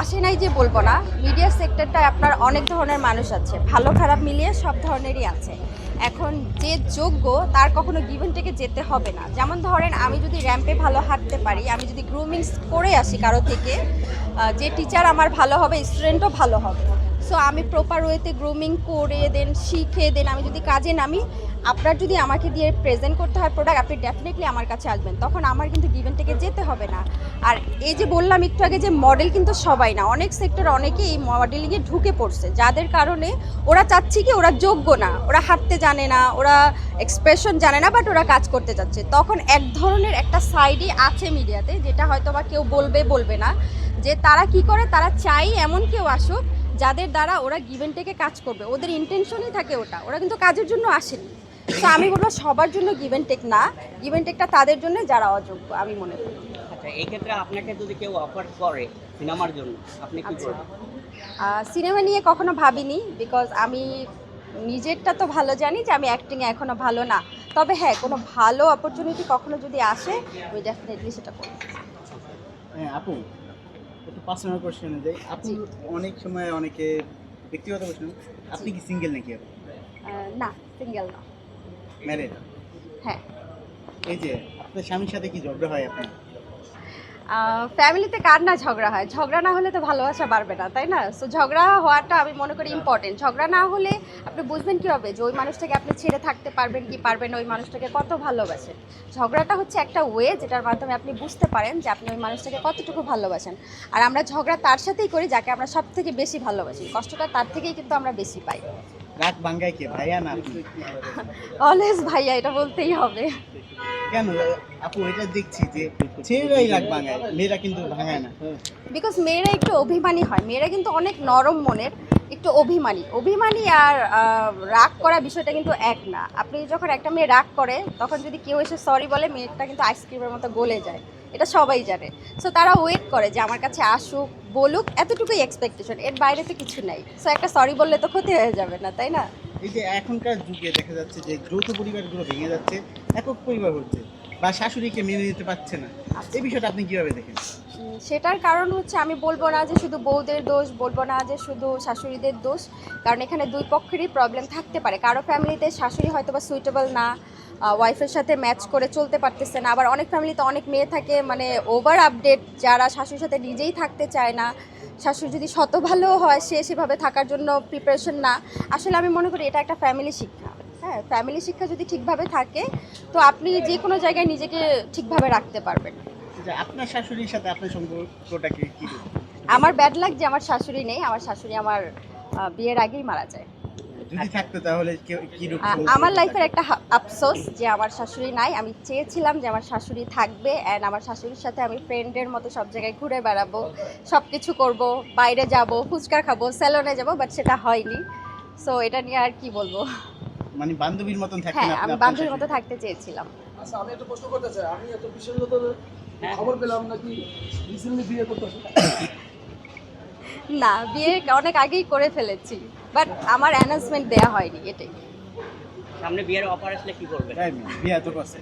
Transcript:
আসে নাই যে বলব না মিডিয়া সেক্টরটা আপনার অনেক ধরনের মানুষ আছে, ভালো খারাপ মিলিয়ে সব ধরনেরই আছে। এখন যে যোগ্য, তার কখনো গিভেন থেকে যেতে হবে না। যেমন ধরেন, আমি যদি র্যাম্পে ভালো হাঁটতে পারি, আমি যদি গ্রুমিংস করে আসি কারও থেকে যে টিচার আমার ভালো হবে স্টুডেন্টও ভালো হবে। সো আমি প্রপার ওয়েতে গ্রুমিং করে দেন শিখে দেন আমি যদি কাজে নামি, আপনার যদি আমাকে দিয়ে প্রেজেন্ট করতে হয় প্রোডাক্ট আপনি ডেফিনেটলি আমার কাছে আসবেন। তখন আমার কিন্তু গিভেন যেতে হবে না। আর এই যে বললাম একটু আগে যে মডেল কিন্তু সবাই না, অনেক সেক্টর অনেকেই এই মডেলিংয়ে ঢুকে পড়ছে। যাদের কারণে ওরা চাচ্ছে কি ওরা যোগ্য না, ওরা হাঁটতে জানে না, ওরা এক্সপ্রেশন জানে না বাট ওরা কাজ করতে চাচ্ছে তখন এক ধরনের একটা সাইডই আছে মিডিয়াতে যেটা হয়তো বা কেউ বলবে বলবে না। যে তারা কি করে, তারা চাই এমন কেউ আসুক যাদের দ্বারা ওরা গিভেন টেকে কাজ করবে ওদের ইন্টেনশনই থাকে ওটা। ওরা কিন্তু কাজের জন্য আসেনি। তো আমি বলব সবার জন্য গিভেন টেক না। গিভেন টেকটা তাদের জন্য যারা অযোগ্য আমি মনে করি। আচ্ছা এই ক্ষেত্রে আপনাকে যদি কেউ অফার করে সিনেমার জন্য আপনি কি আচ্ছা। করবেন? সিনেমা নিয়ে কখনো ভাবিনি বিকজ আমি নিজেরটা তো ভালো জানি যে আমি অ্যাক্টিংয়ে এখনও ভালো না। তবে হ্যাঁ কোনো ভালো অপরচুনিটি কখনো যদি আসে আমি ডেফিনেটলি সেটা করব। হ্যাঁ আপু একটু পার্সোনাল কোশ্চেনে যাই। আপনি অনেক সময় অনেকে ব্যক্তিগত কোশ্চেন আপনি কি সিঙ্গেল নাকি? না সিঙ্গেল না। ম্যারেড হ্যাঁ। এই যে আপনার স্বামীর সাথে কি ঝগড়া হয় আপনার? ফ্যামিলিতে কার না ঝগড়া হয়? ঝগড়া না হলে তো ভালোবাসা বাড়বে না, তাই না? সো ঝগড়া হওয়াটা আমি মনে করি ইম্পর্টেন্ট ঝগড়া না হলে আপনি বুঝবেন কী হবে যে ওই মানুষটাকে আপনি ছেড়ে থাকতে পারবেন কি পারবেন ওই মানুষটাকে কত ভালোবাসেন? ঝগড়াটা হচ্ছে একটা ওয়ে যেটার মাধ্যমে আপনি বুঝতে পারেন যে আপনি ওই মানুষটাকে কতটুকু ভালোবাসেন। আর আমরা ঝগড়া তার সাথেই করি যাকে আমরা সব থেকে বেশি ভালোবাসি। কষ্টটা তার থেকেই কিন্তু আমরা বেশি পাই। রাগ বাঙ্গায় কে? ভাইয়া না অলওয়েজ ভাইয়া এটা বলতেই হবে। কেন? আপু এটা দেখছি যে ছেলেরাই রাগ ভাঙায় মেয়েরা কিন্তু ভাঙায় না। বিকজ মেয়েরা একটু অভিমানী হয়। মেয়েরা কিন্তু অনেক নরম মনের একটু অভিমানী। অভিমানী আর রাগ করা বিষয়টা কিন্তু এক না। আপনি যখন একটা মেয়ে রাগ করে তখন যদি কেউ এসে সরি বলে মেয়েটা কিন্তু আইসক্রিমের মতো গলে যায়। এটা সবাই জানে। সো তারা ওয়েট করে যে আমার কাছে আসুক বলুক এতটুকুই এক্সপেকটেশন এর বাইরে তো কিছু নাই। সো একটা সরি বললে তো ক্ষতি হয়ে যাবে না তাই না? এই যে এখনকার যুগে দেখা যাচ্ছে যে যৌথ পরিবারগুলো ভেঙে যাচ্ছে একক পরিবার হচ্ছে বা শাশুড়িকে মেনে নিতে পারছে না। এই বিষয়টা আপনি কীভাবে দেখেন? সেটার কারণ হচ্ছে আমি বলব না যে শুধু বউদের দোষ বলব না যে শুধু শাশুড়িদের দোষ। কারণ এখানে দুই পক্ষেরই প্রবলেম থাকতে পারে। কারও ফ্যামিলিতে শাশুড়ি হয়তো বা সুইটেবল না ওয়াইফের সাথে ম্যাচ করে চলতে পারতেছে না। আবার অনেক ফ্যামিলিতে অনেক মেয়ে থাকে মানে ওভার আপডেট যারা শাশুড়ির সাথে নিজেই থাকতে চায় না। শাশুড়ি যদি শত ভালো হয় সে সেভাবে থাকার জন্য প্রিপারেশন না। আসলে আমি মনে করি এটা একটা ফ্যামিলি শিক্ষা। হ্যাঁ ফ্যামিলি শিক্ষা যদি ঠিকভাবে থাকে তো আপনি যে কোনো জায়গায় নিজেকে ঠিকভাবে রাখতে পারবেন। আপনার শাশুড়ির সাথে আপনার সম্পর্কটাকে কি? আমার ব্যাড লাগ যে আমার শাশুড়ি নেই আমার শাশুড়ি আমার বিয়ের আগেই মারা যায়। যদি থাকতো তাহলে কি আমার লাইফের একটা আফসোস যে আমার শাশুড়ি নাই। আমি চেয়েছিলাম যে আমার শাশুড়ি থাকবে অ্যান্ড আমার শাশুড়ির সাথে আমি ফ্রেন্ডের মতো সব জায়গায় ঘুরে বেড়াবো সব কিছু করব বাইরে যাব ফুচকা খাব স্যালনে যাব বাট সেটা হয়নি। সো এটা নিয়ে আর কি বলব? মানে বান্ধবীর মতন থাকতেন হ্যাঁ আমি বান্ধবীর মতো থাকতে চেয়েছিলাম। আচ্ছা আমি একটা প্রশ্ন করতে চাই। আমি এত বিশেষত খবর পেলাম নাকি রিসেন্টলি বিয়ে করতেছে না বিয়ে অনেক আগেই করে ফেলেছি বাট আমার অ্যানাউন্সমেন্ট দেয়া হয়নি এটাই। সামনে বিয়ের অফার আসলে কি করবে? তাই বিয়ে তো করছে